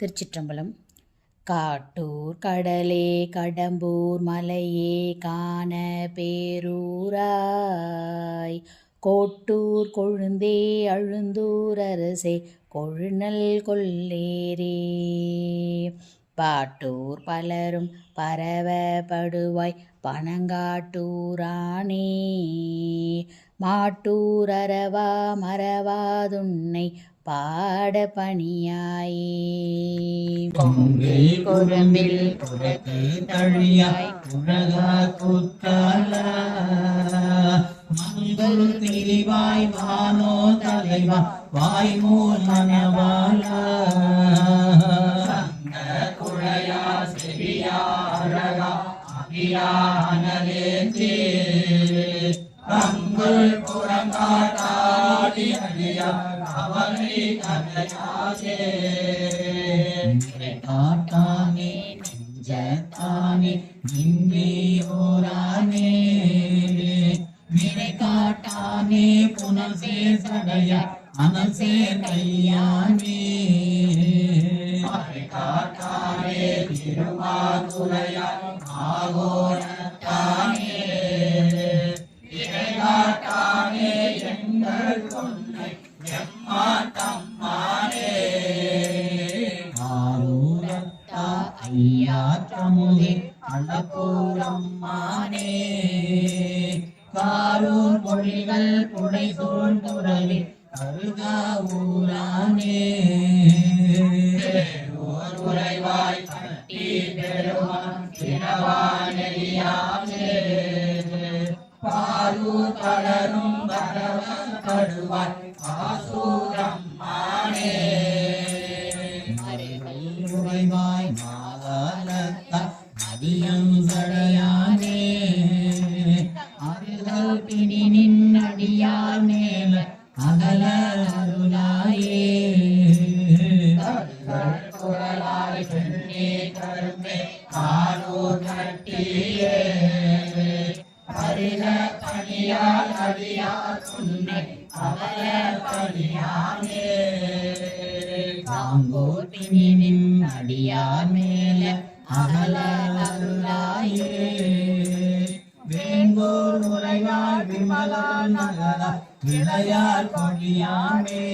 திருச்சிற்றம்பலம். காட்டூர் கடலே கடம்பூர் மலையே காண பேரூராய். கோட்டூர் கொழுந்தே அழுந்தூர் அரசே கொழுநல் கொள்ளேரே. பாட்டூர் பலரும் பரவப்படுவாய் பனங்காட்டூரானே மாட்டூர் அரவா மறவாதுன்னை பாட பணியாயே. குரம்பில் புறத்து தழியாய் உலகா குத்தால மங்கள் தெளிவாய் வானோ தலைவா வாய்மூல் மனவாளா குழையா செவியா அழகா அகியானலேந்தே அடியா அவனை கதையாசே காட்டானே நெஞ்சத்தானே நின்றியோரானே வினை காட்டானே புனசே சடையா அனசே கையானே காட்டானே திருமாதுரையான் ஆகோ எங்கள் கொன்னை எம்மாட்டம்மானே ஆரூரத்தா ஐயா தமுதே அழகூரம்மானே காரூர் மொழிகள் புடை சூழ்ந்துறவி அருகா ஊரானே பலரும் கடுவாய் ஆசூரம்மானே உறைவாய் மாகாலத்த சடையா பணியால் அடியார் உன்னை அவல அடியார் மேல அகல அருளாயே வேங்கோர் உரையார் விமலா நகர விளையார் கொடியானே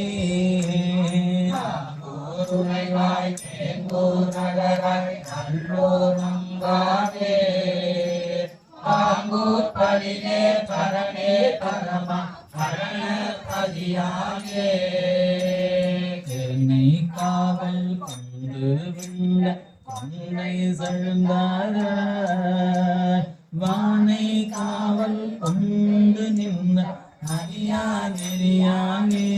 உரைவாய் வேங்கோர் நகராய் நல்லோ தாங்கூர் பரினே பரணே பரமா பரண பதியானே என்னை காவல் கொண்டு விண்ட கொன்னை சழுந்தார. வானை காவல் கொண்டு நின்ற அறியா நெறியானே.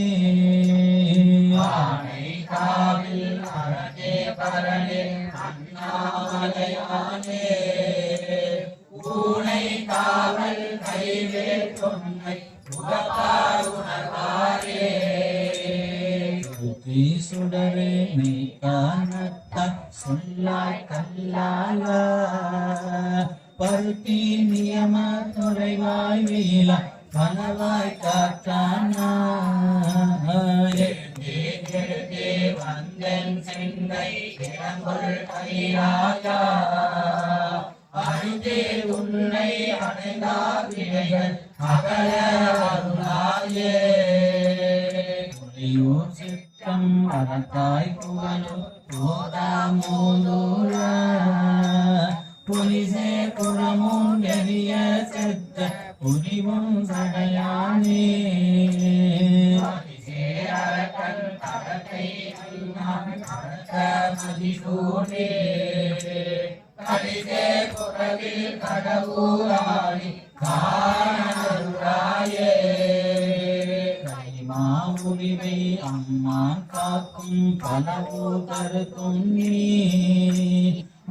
மெய் சொல்லாய் கல்லால பருத்தி நியம துறைவாய் வீல பலவாய் காற்றானா. வந்தன் சென்னை இளம்பொருள் கைராயா அழுதே உன்னை அடைந்தார் வினைகள் அகல அருளாயே சிற்றம் அறத்தாய் புகழும் போதா மூதூர புலிசே புறமும் எரிய செத்த புரிவும் சடையானே சேரக்கன் தடத்தை புறவில் கடவுராணி அம்மான் காக்கும் பலவோ கருத்தும் நீ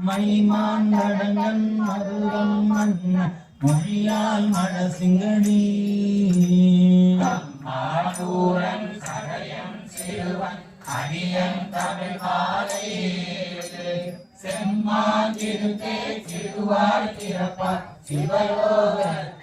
மைமான் நடங்கன் மதுரம் மன்ன மொழியால் மடசிங்கடி அம்மாடூரன் சடையன் சிறுவன் அடியன் தமிழ் மாலை செம்மாந்திருக்கே திருவாய் திறப்பார் சிவயோகத்தாரே.